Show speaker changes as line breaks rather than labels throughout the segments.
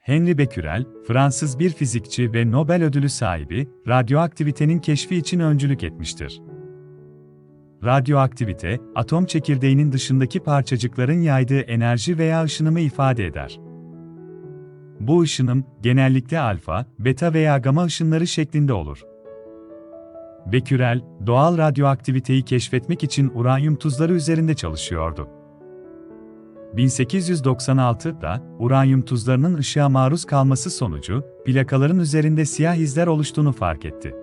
Henri Becquerel, Fransız bir fizikçi ve Nobel ödülü sahibi, radyoaktivitenin keşfi için öncülük etmiştir. Radyoaktivite, atom çekirdeğinin dışındaki parçacıkların yaydığı enerji veya ışınımı ifade eder. Bu ışınım, genellikle alfa, beta veya gama ışınları şeklinde olur. Becquerel, doğal radyoaktiviteyi keşfetmek için uranyum tuzları üzerinde çalışıyordu. 1896'da uranyum tuzlarının ışığa maruz kalması sonucu plakaların üzerinde siyah izler oluştuğunu fark etti.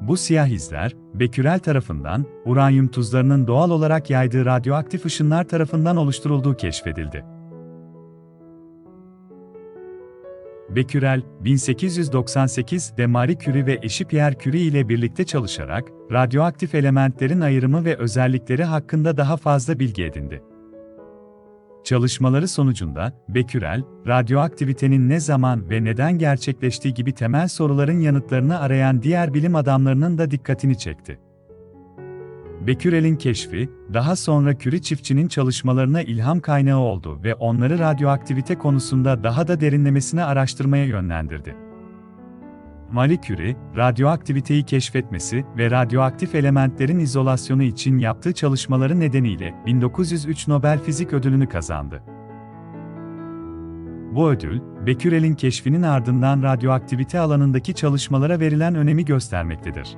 Bu siyah izler, Becquerel tarafından uranyum tuzlarının doğal olarak yaydığı radyoaktif ışınlar tarafından oluşturulduğu keşfedildi. Becquerel, 1898'de Marie Curie ve eşi Pierre Curie ile birlikte çalışarak, radyoaktif elementlerin ayrımı ve özellikleri hakkında daha fazla bilgi edindi. Çalışmaları sonucunda, Becquerel, radyoaktivitenin ne zaman ve neden gerçekleştiği gibi temel soruların yanıtlarını arayan diğer bilim adamlarının da dikkatini çekti. Becquerel'in keşfi, daha sonra Curie çiftçinin çalışmalarına ilham kaynağı oldu ve onları radyoaktivite konusunda daha da derinlemesine araştırmaya yönlendirdi. Marie radyoaktiviteyi keşfetmesi ve radyoaktif elementlerin izolasyonu için yaptığı çalışmaları nedeniyle 1903 Nobel Fizik Ödülünü kazandı. Bu ödül, Becquerel'in keşfinin ardından radyoaktivite alanındaki çalışmalara verilen önemi göstermektedir.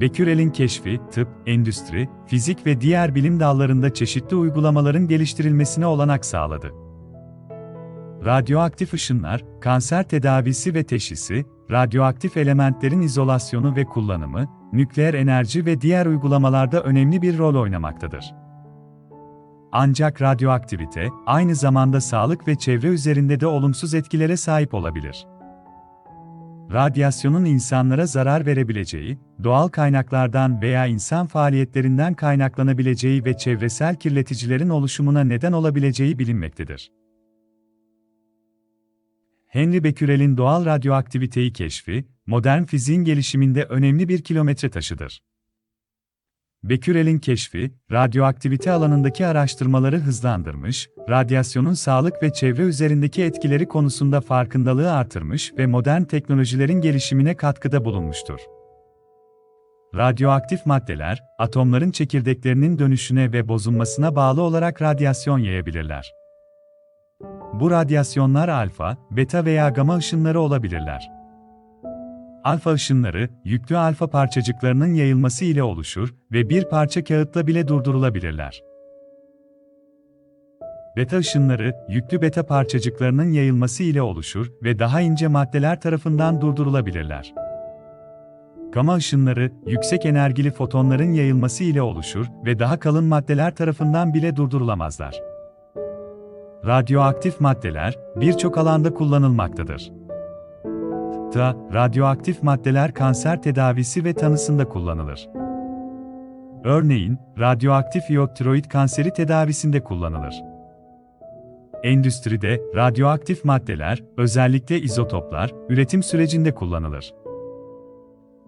Becquerel'in keşfi, tıp, endüstri, fizik ve diğer bilim dallarında çeşitli uygulamaların geliştirilmesine olanak sağladı. Radyoaktif ışınlar, kanser tedavisi ve teşhisi, radyoaktif elementlerin izolasyonu ve kullanımı, nükleer enerji ve diğer uygulamalarda önemli bir rol oynamaktadır. Ancak radyoaktivite, aynı zamanda sağlık ve çevre üzerinde de olumsuz etkilere sahip olabilir. Radyasyonun insanlara zarar verebileceği, doğal kaynaklardan veya insan faaliyetlerinden kaynaklanabileceği ve çevresel kirleticilerin oluşumuna neden olabileceği bilinmektedir. Henry Becquerel'in doğal radyoaktiviteyi keşfi, modern fiziğin gelişiminde önemli bir kilometre taşıdır. Becquerel'in keşfi, radyoaktivite alanındaki araştırmaları hızlandırmış, radyasyonun sağlık ve çevre üzerindeki etkileri konusunda farkındalığı artırmış ve modern teknolojilerin gelişimine katkıda bulunmuştur. Radyoaktif maddeler, atomların çekirdeklerinin dönüşüne ve bozulmasına bağlı olarak radyasyon yayabilirler. Bu radyasyonlar alfa, beta veya gama ışınları olabilirler. Alfa ışınları, yüklü alfa parçacıklarının yayılması ile oluşur ve bir parça kağıtla bile durdurulabilirler. Beta ışınları, yüklü beta parçacıklarının yayılması ile oluşur ve daha ince maddeler tarafından durdurulabilirler. Gama ışınları, yüksek enerjili fotonların yayılması ile oluşur ve daha kalın maddeler tarafından bile durdurulamazlar. Radyoaktif maddeler birçok alanda kullanılmaktadır. Da, radyoaktif maddeler kanser tedavisi ve tanısında kullanılır. Örneğin, radyoaktif iyot tiroid kanseri tedavisinde kullanılır. Endüstride, radyoaktif maddeler, özellikle izotoplar, üretim sürecinde kullanılır.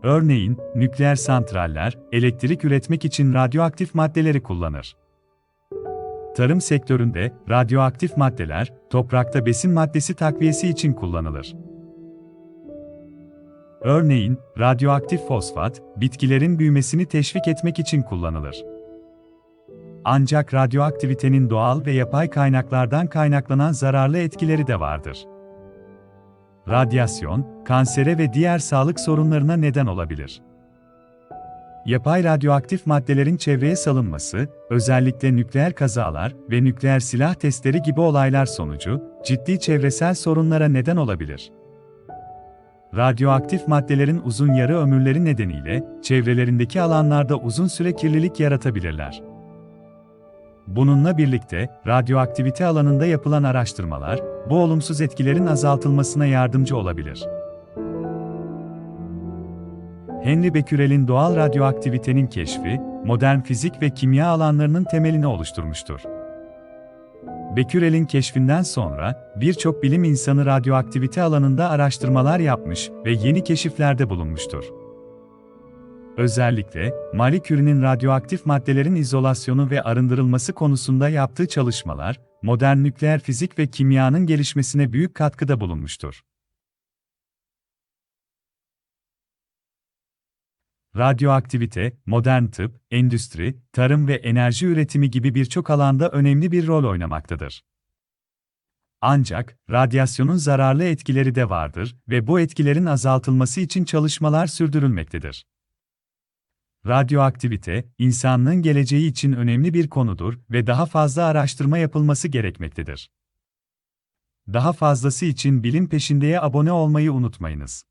Örneğin, nükleer santraller, elektrik üretmek için radyoaktif maddeleri kullanır. Tarım sektöründe radyoaktif maddeler toprakta besin maddesi takviyesi için kullanılır. Örneğin, radyoaktif fosfat bitkilerin büyümesini teşvik etmek için kullanılır. Ancak radyoaktivitenin doğal ve yapay kaynaklardan kaynaklanan zararlı etkileri de vardır. Radyasyon, kansere ve diğer sağlık sorunlarına neden olabilir. Yapay radyoaktif maddelerin çevreye salınması, özellikle nükleer kazalar ve nükleer silah testleri gibi olaylar sonucu ciddi çevresel sorunlara neden olabilir. Radyoaktif maddelerin uzun yarı ömürleri nedeniyle çevrelerindeki alanlarda uzun süre kirlilik yaratabilirler. Bununla birlikte radyoaktivite alanında yapılan araştırmalar bu olumsuz etkilerin azaltılmasına yardımcı olabilir. Henry Becquerel'in doğal radyoaktivitenin keşfi, modern fizik ve kimya alanlarının temelini oluşturmuştur. Becquerel'in keşfinden sonra, birçok bilim insanı radyoaktivite alanında araştırmalar yapmış ve yeni keşiflerde bulunmuştur. Özellikle, Marie Curie'nin radyoaktif maddelerin izolasyonu ve arındırılması konusunda yaptığı çalışmalar, modern nükleer fizik ve kimyanın gelişmesine büyük katkıda bulunmuştur. Radyoaktivite, modern tıp, endüstri, tarım ve enerji üretimi gibi birçok alanda önemli bir rol oynamaktadır. Ancak, radyasyonun zararlı etkileri de vardır ve bu etkilerin azaltılması için çalışmalar sürdürülmektedir. Radyoaktivite, insanlığın geleceği için önemli bir konudur ve daha fazla araştırma yapılması gerekmektedir. Daha fazlası için bilim peşindeye abone olmayı unutmayınız.